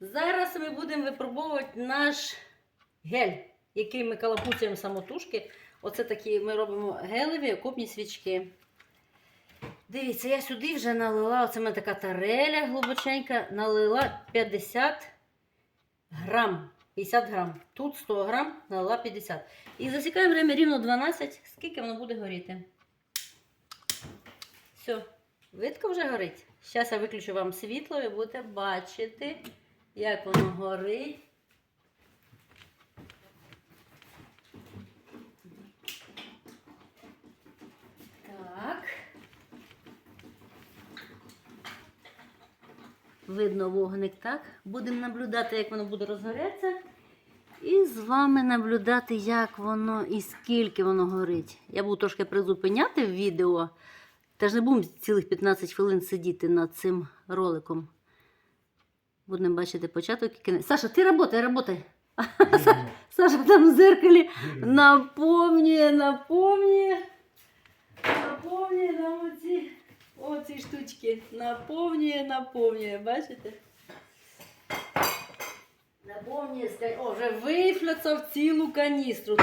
Зараз ми будемо випробовувати наш гель, який ми калапуцяємо самотужки. Оце такі ми робимо гелеві окопні свічки. Дивіться, я сюди вже налила, оце в мене така тареля глибоченька, налила 50 грам. 50 грам. Тут 100 грам, налила 50. І засікаємо время рівно 12, скільки воно буде горіти. Все, видко вже горить. Зараз я виключу вам світло, і будете бачити, як воно горить. Так. Видно вогник, так? Будемо наблюдати, як воно буде розгорятися. І з вами наблюдати, як воно і скільки воно горить. Я буду трошки призупиняти в відео. Та ж не будемо цілих 15 хвилин сидіти над цим роликом. Будемо бачити початок і кінець. Саша, ти работай, работай. Саша там в зеркалі наповнює, наповнює. Наповнює нам оці, оці штучки. Наповнює, наповнює. Бачите? Наповнює, о, вже вифляцав цілу каністру.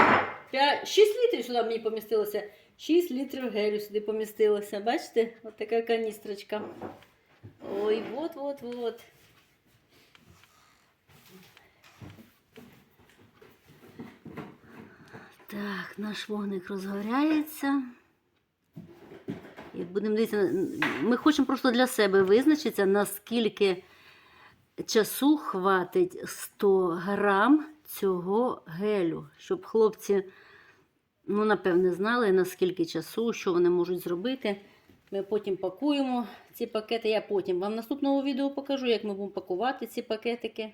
6 літрів сюди мені помістилося. 6 літрів гелю сюди помістилося. Бачите? Ось така каністрочка. Ой, вот-вот-вот. Так, наш вогник розгоряється. І будемо дивитися. Ми хочемо просто для себе визначитися, наскільки часу хватить 100 грам цього гелю, щоб хлопці, ну, напевне, знали, наскільки часу, що вони можуть зробити. Ми потім пакуємо ці пакети. Я потім вам в наступному відео покажу, як ми будемо пакувати ці пакетики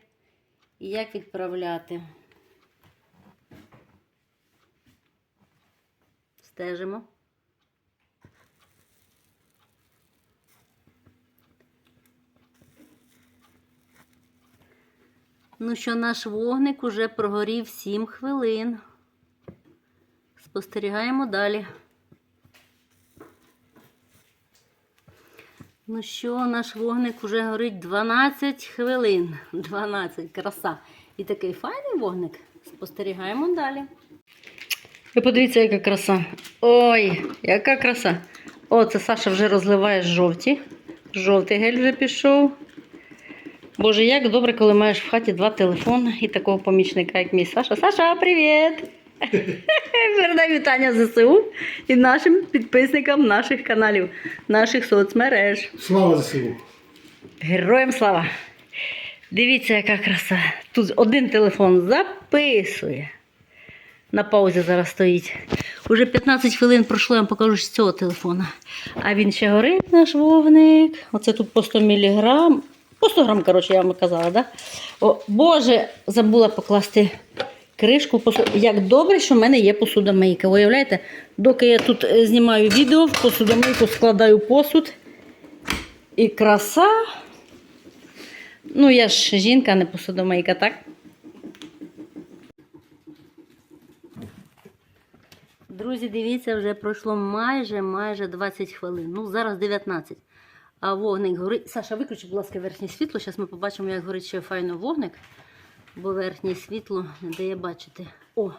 і як відправляти. Стежимо. Ну що, наш вогник уже прогорів 7 хвилин. Спостерігаємо далі. Ну що, наш вогник уже горить 12 хвилин. 12, краса. І такий файний вогник. Спостерігаємо далі. Ви подивіться, яка краса. Ой, яка краса. О, це Саша вже розливає жовті. Жовтий гель вже пішов. Боже, як добре, коли маєш в хаті два телефони і такого помічника, як мій Саша. Саша, привіт! Передай вітання ЗСУ і нашим підписникам наших каналів, наших соцмереж. Слава ЗСУ! Героям слава! Дивіться, яка краса. Тут один телефон записує. На паузі зараз стоїть. Уже 15 хвилин пройшло, я вам покажу з цього телефона. А він ще горить наш вогник. Оце тут по 100 мг. По 100 грам, коротше, я вам казала, да? О, Боже, забула покласти кришку. Як добре, що в мене є посудомийка. Уявляєте, доки я тут е, знімаю відео, в посудомийку складаю посуд. І краса. Ну, я ж жінка, а не посудомийка, так? Друзі, дивіться, вже пройшло майже майже 20 хвилин. Ну, зараз 19. А вогник горить. Саша, виключи, будь ласка, верхнє світло. Зараз ми побачимо, як горить ще файно вогник. Бо верхнє світло не дає бачити. О!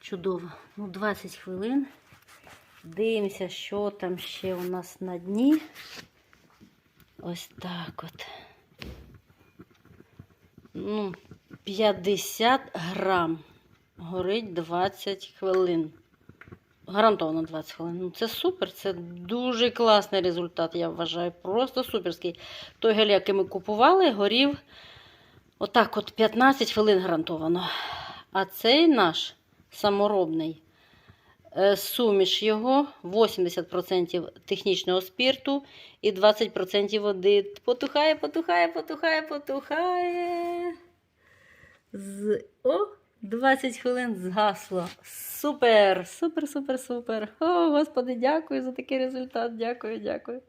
Чудово. Ну, 20 хвилин. Дивимося, що там ще у нас на дні. Ось так от. Ну, 50 грам. Горить 20 хвилин. Гарантовано 20 хвилин. Ну, це супер, це дуже класний результат, я вважаю. Просто суперський. Той гель, який ми купували, горів отак от 15 хвилин гарантовано. А цей наш саморобний е, суміш його 80% технічного спірту і 20% води. Потухає, потухає, потухає, потухає. З... О, 20 хвилин згасло. Супер! Супер, супер, супер. О, Господи, дякую за такий результат. Дякую, дякую.